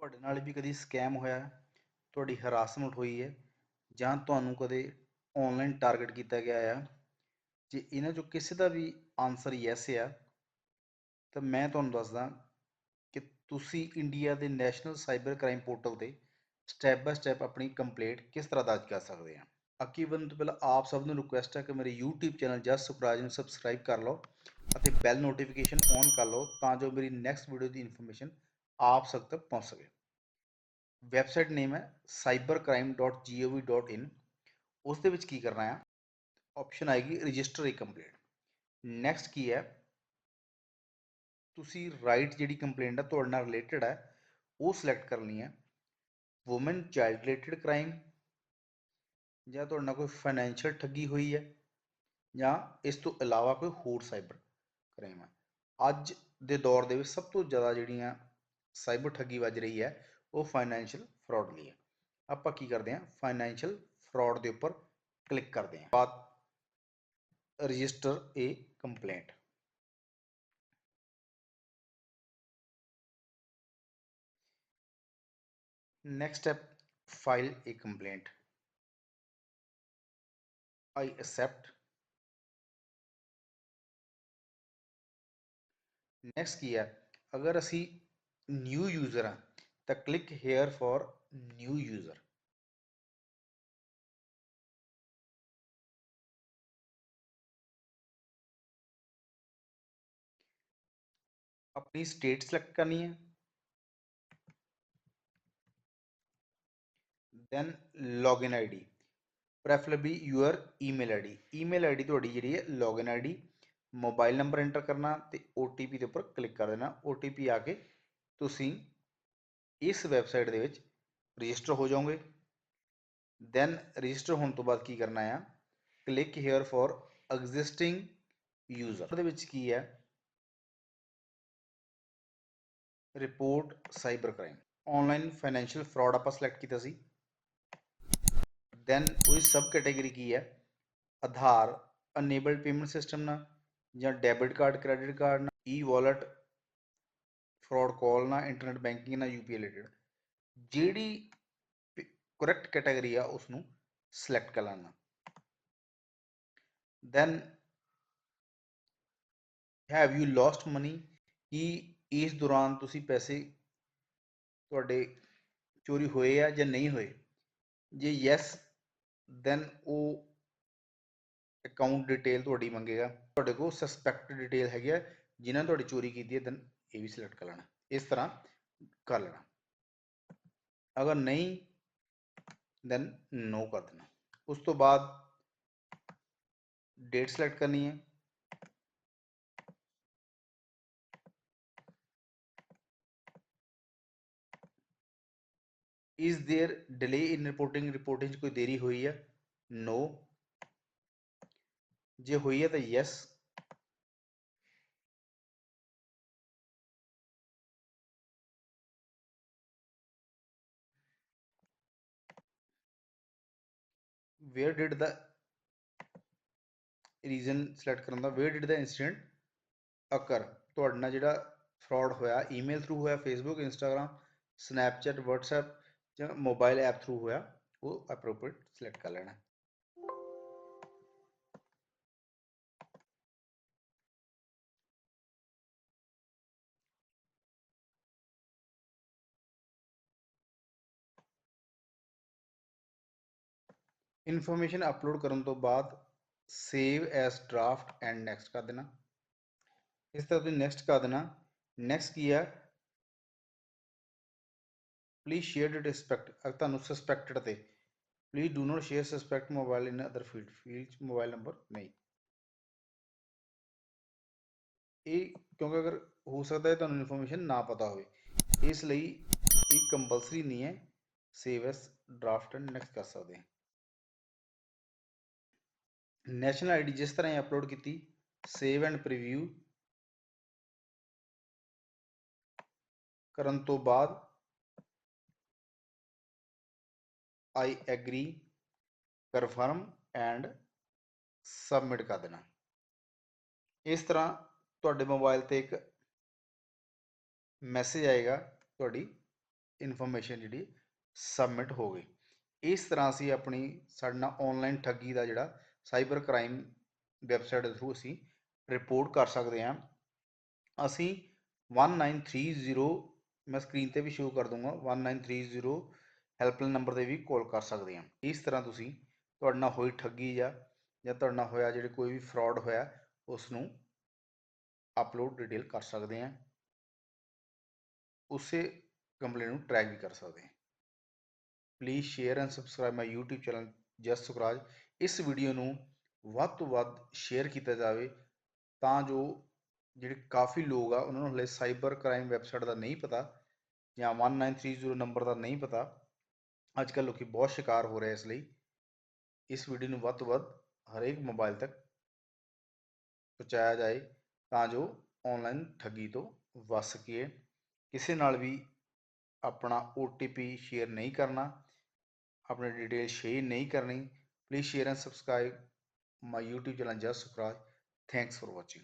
ਤੁਹਾਡੇ ਨਾਲ ਵੀ ਕਦੀ ਸਕੈਮ ਹੋਇਆ ਤੁਹਾਡੀ ਹਰਾਸਮੈਂਟ ਹੋਈ ਹੈ? ਜਾਂ ਤੁਹਾਨੂੰ ਕਦੇ ਆਨਲਾਈਨ ਟਾਰਗੇਟ ਕੀਤਾ ਗਿਆ ਆ? ਜੇ ਇਹਨਾਂ ਚੋਂ ਕਿਸੇ ਦਾ ਵੀ ਆਨਸਰ ਯੈਸ ਆ, ਤਾਂ ਮੈਂ ਤੁਹਾਨੂੰ ਦੱਸਦਾ ਕਿ ਤੁਸੀਂ ਇੰਡੀਆ ਦੇ ਨੈਸ਼ਨਲ ਸਾਈਬਰ ਕ੍ਰਾਈਮ ਪੋਰਟਲ ਤੇ ਸਟੈਪ ਬਾਏ ਸਟੈਪ ਆਪਣੀ ਕੰਪਲੇਂਟ ਕਿਸ ਤਰ੍ਹਾਂ ਦਰਜ ਕਰ ਸਕਦੇ ਆ? ਅੱਗੇ ਵਧਣ ਤੋਂ ਪਹਿਲਾਂ ਆਪ ਸਭ ਨੂੰ ਰਿਕੁਐਸਟ ਹੈ ਕਿ ਮੇਰੇ YouTube ਚੈਨਲ ਜਸ ਸੁਖਰਾਜ ਨੂੰ ਸਬਸਕ੍ਰਾਈਬ ਕਰ ਲਓ ਅਤੇ ਬੈਲ ਨੋਟੀਫਿਕੇਸ਼ਨ ਔਨ ਕਰ ਲਓ ਤਾਂ ਜੋ ਮੇਰੀ ਨੈਕਸਟ ਵੀਡੀਓ ਦੀ ਇਨਫੋਰਮੇਸ਼ਨ ਆਪ ਸਭ ਤੱਕ ਪਹੁੰਚ ਸਕੇ ਵੈਬਸਾਈਟ ਨੇਮ ਹੈ cybercrime.gov.in ਉਸ ਦੇ ਵਿੱਚ ਕੀ ਕਰਨਾ ਹੈ ਆਪਸ਼ਨ ਆਏਗੀ ਰਜਿਸਟਰ ਏ ਕੰਪਲੇਂਟ ਨੈਕਸਟ ਕੀ ਹੈ ਤੁਸੀਂ ਰਾਈਟ ਜਿਹੜੀ ਕੰਪਲੇਂਟ ਹੈ ਤੁਹਾਡੇ ਨਾਲ ਰਿਲੇਟਡ ਹੈ ਉਹ ਸਿਲੈਕਟ ਕਰਨੀ ਹੈ ਔਮਨ ਚਾਈਲਡ ਰਿਲੇਟਡ ਕ੍ਰਾਈਮ ਜਾਂ ਤੁਹਾਡੇ ਨਾਲ ਕੋਈ ਫਾਈਨੈਂਸ਼ੀਅਲ ਠੱਗੀ ਹੋਈ ਹੈ ਜਾਂ ਇਸ ਤੋਂ ਇਲਾਵਾ ਕੋਈ ਹੋਰ ਸਾਈਬਰ ਕ੍ਰਾਈਮ ਹੈ ਅੱਜ ਦੇ ਦੌਰ ਦੇ ਵਿੱਚ ਸਭ ਤੋਂ ਜ਼ਿਆਦਾ ਜਿਹੜੀਆਂ ਸਾਈਬਰ ਠੱਗੀ ਵੱਜ ਰਹੀ ਹੈ ਉਹ ਫਾਈਨੈਂਸ਼ੀਅਲ ਫਰਾਡ ਲਈ ਹੈ ਆਪਾਂ ਕੀ ਕਰਦੇ ਹਾਂ ਫਾਈਨੈਂਸ਼ੀਅਲ ਫਰਾਡ ਦੇ ਉੱਪਰ ਕਲਿੱਕ ਕਰਦੇ ਹਾਂ ਬਾਅਦ register a complaint next step file a complaint i accept next ਕੀ ਹੈ ਅਗਰ ਅਸੀਂ न्यू यूज़र आ तो click here for new user अपनी स्टेट सिलेक्ट करनी है। Then login ID preferably your email ID email ID ਤੁਹਾਡੀ ਜਿਹੜੀ ਹੈ login ID mobile number O T P के उपर क्लिक कर देना ओ टी पी आके ਤੁਸੀਂ ਇਸ ਵੈਬਸਾਈਟ ਦੇ ਵਿੱਚ ਰਜਿਸਟਰ ਹੋ ਜਾਓਗੇ ਦੈਨ ਰਜਿਸਟਰ ਹੋਣ ਤੋਂ ਬਾਅਦ ਕੀ ਕਰਨਾ ਆ click here for existing user ਉਹਦੇ ਵਿੱਚ ਕੀ ਹੈ report cyber crime online financial fraud ਆਪਾਂ ਸਿਲੈਕਟ ਕੀਤਾ ਸੀ ਦੈਨ ਉਹਦੀ ਸਬ ਕੈਟਾਗਰੀ ਕੀ ਹੈ ਆਧਾਰ ਅਨੇਬਲਡ ਪੇਮੈਂਟ ਸਿਸਟਮ ਨਾਲ ਜਾਂ ਡੈਬਿਟ ਕਾਰਡ ਕ੍ਰੈਡਿਟ ਕਾਰਡ ਨਾਲ ਈ ਵਾਲਟ ਫਰਾਡ ਕਾਲ ਨਾ ਇੰਟਰਨੈਟ ਬੈਂਕਿੰਗ ਨਾਲ ਯੂਪੀਆਈ ਰਿਲੇਟਡ ਜਿਹੜੀ ਕਰੈਕਟ ਕੈਟਾਗਰੀ ਆ ਉਸ ਨੂੰ ਸਿਲੈਕਟ ਕਰ ਲੈਣਾ। Then have you lost money ਕੀ ਇਸ ਦੌਰਾਨ ਤੁਸੀਂ ਪੈਸੇ ਤੁਹਾਡੇ ਚੋਰੀ ਹੋਏ ਆ ਜਾਂ ਨਹੀਂ ਹੋਏ? ਜੇ ਯੈਸ ਦੈਨ ਉਹ ਅਕਾਊਂਟ ਡਿਟੇਲ ਤੁਹਾਡੀ ਮੰਗੇਗਾ। ਤੁਹਾਡੇ ਕੋਲ ਸਸਪੈਕਟ ਡਿਟੇਲ ਹੈਗੀ ਆ, ਜਿਨ੍ਹਾਂ ਤੁਹਾਡੀ ਚੋਰੀ ਕੀਤੀ ਹੈ ਦੈਨ ए बी सिलेक्ट कर लेना। इस तरह कर लेना। अगर नहीं देन नो कर देना। उस तो बाद डेट सेलेक्ट करनी है। Is there delay in reporting reporting कोई देरी हुई है? No no. जो हुई है तो yes yes. where did the reason select ਕਰਨ ਦਾ where did the incident occur ਤੁਹਾਡੇ ਨਾਲ ਜਿਹੜਾ ਫਰਾਡ ਹੋਇਆ ਈਮੇਲ ਥਰੂ ਹੋਇਆ ਫੇਸਬੁੱਕ ਇੰਸਟਾਗ੍ਰam ਸਨੈਪਚੈਟ WhatsApp ਜਾਂ ਮੋਬਾਈਲ ਐਪ ਥਰੂ ਹੋਇਆ ਉਹ ਅਪਰੋਪਰੀਏਟ ਸਿਲੈਕਟ ਕਰ ਲੈਣਾ ਇਨਫੋਰਮੇਸ਼ਨ ਅਪਲੋਡ ਕਰਨ ਤੋਂ ਬਾਅਦ save as draft and next ਕਰ ਦੇਣਾ ਇਸ ਤਰ੍ਹਾਂ ਤੁਸੀਂ ਨੈਕਸਟ ਕਰ ਦੇਣਾ ਨੈਕਸਟ ਕੀ ਹੈ ਪਲੀਜ਼ ਸ਼ੇਅਰ ਡਿਟ ਰਿਸਪੈਕਟ ਅਗਰ ਤੁਹਾਨੂੰ ਸਸਪੈਕਟਡ ਤੇ please do not share suspect mobile in other field field mobile number ਨਹੀਂ ਇਹ ਕਿਉਂਕਿ ਅਗਰ ਹੋ ਸਕਦਾ ਹੈ ਤੁਹਾਨੂੰ ਇਨਫੋਰਮੇਸ਼ਨ ਨਾ ਪਤਾ ਹੋਵੇ ਇਸ ਲਈ ਇਹ ਕੰਪਲਸਰੀ ਨਹੀਂ ਹੈ save as draft and next ਕਰ ਸਕਦੇ ਹਾਂ ਨੈਸ਼ਨਲ ਆਈਡੀ ਜਿਸ ਤਰ੍ਹਾਂ ਇਹ ਅਪਲੋਡ ਕੀਤੀ ਸੇਵ ਐਂਡ ਪ੍ਰੀਵਿਊ ਕਰਨ ਤੋਂ ਬਾਅਦ I agree confirm and submit ਕਰ ਦੇਣਾ। ਇਸ ਤਰ੍ਹਾਂ ਤੁਹਾਡੇ ਮੋਬਾਈਲ ਤੇ ਇੱਕ ਮੈਸੇਜ ਆਏਗਾ, ਤੁਹਾਡੀ ਇਨਫੋਰਮੇਸ਼ਨ ਜਿਹੜੀ ਸਬਮਿਟ ਹੋ ਗਈ। ਇਸ ਤਰ੍ਹਾਂ ਅਸੀਂ ਆਪਣੀ, ਸਾਡੇ ਨਾਲ ਆਨਲਾਈਨ ਠੱਗੀ ਦਾ ਜਿਹੜਾ ਸਾਈਬਰ ਕ੍ਰਾਈਮ ਵੈਬਸਾਈਟ ਦੇ ਥਰੂ ਅਸੀਂ ਰਿਪੋਰਟ ਕਰ ਸਕਦੇ ਹਾਂ। ਅਸੀਂ 1930 ਮੈਂ ਸਕਰੀਨ ਤੇ ਵੀ ਸ਼ੋ ਕਰ ਦੂੰਗਾ 1930 ਹੈਲਪਲਾਈਨ ਨੰਬਰ ਤੇ ਵੀ ਕਾਲ ਕਰ ਸਕਦੇ ਹਾਂ। ਇਸ ਤਰ੍ਹਾਂ ਤੁਸੀਂ ਤੁਹਾਡੇ ਨਾਲ ਹੋਈ ਠੱਗੀ ਜਾਂ ਜਾਂ ਤੁਹਾਡੇ ਨਾਲ ਹੋਇਆ ਜਿਹੜੇ ਕੋਈ ਵੀ ਫਰਾਡ ਹੋਇਆ ਉਸ ਨੂੰ ਅਪਲੋਡ ਡਿਟੇਲ ਕਰ ਸਕਦੇ ਹਾਂ। ਉਸੇ ਕੰਪਲੇਂਟ ਨੂੰ ਟਰੈਕ ਵੀ ਕਰ ਸਕਦੇ ਹਾਂ। Please share and subscribe my YouTube channel Jas Sukhraj ਇਸ ਵੀਡੀਓ ਨੂੰ ਵੱਧ ਤੋਂ ਵੱਧ ਸ਼ੇਅਰ ਕੀਤਾ ਜਾਵੇ ਤਾਂ ਜੋ ਜਿਹੜੇ ਕਾਫੀ ਲੋਕ ਆ, ਉਹਨਾਂ ਨੂੰ ਹਲੇ ਸਾਈਬਰ ਕ੍ਰਾਈਮ ਵੈਬਸਾਈਟ ਦਾ ਨਹੀਂ ਪਤਾ ਜਾਂ 1930 ਨੰਬਰ ਦਾ ਨਹੀਂ ਪਤਾ ਅੱਜ ਕੱਲ੍ਹ ਲੋਕੀ ਬਹੁਤ ਸ਼ਿਕਾਰ ਹੋ ਰਹੇ ਇਸ ਲਈ। ਇਸ ਵੀਡੀਓ ਨੂੰ ਵੱਧ ਤੋਂ ਵੱਧ ਹਰੇਕ ਮੋਬਾਈਲ ਤੱਕ ਪਹੁੰਚਾਇਆ ਜਾਏ ਤਾਂ ਜੋ ਆਨਲਾਈਨ ਠੱਗੀ ਤੋਂ ਬਚ ਸਕੀਏ। ਕਿਸੇ ਨਾਲ ਵੀ ਆਪਣਾ OTP ਸ਼ੇਅਰ ਨਹੀਂ ਕਰਨਾ, ਆਪਣੀ ਡਿਟੇਲ ਸ਼ੇਅਰ ਨਹੀਂ ਕਰਨੀ Please share and subscribe my YouTube channel Just Sukraj. Thanks for watching.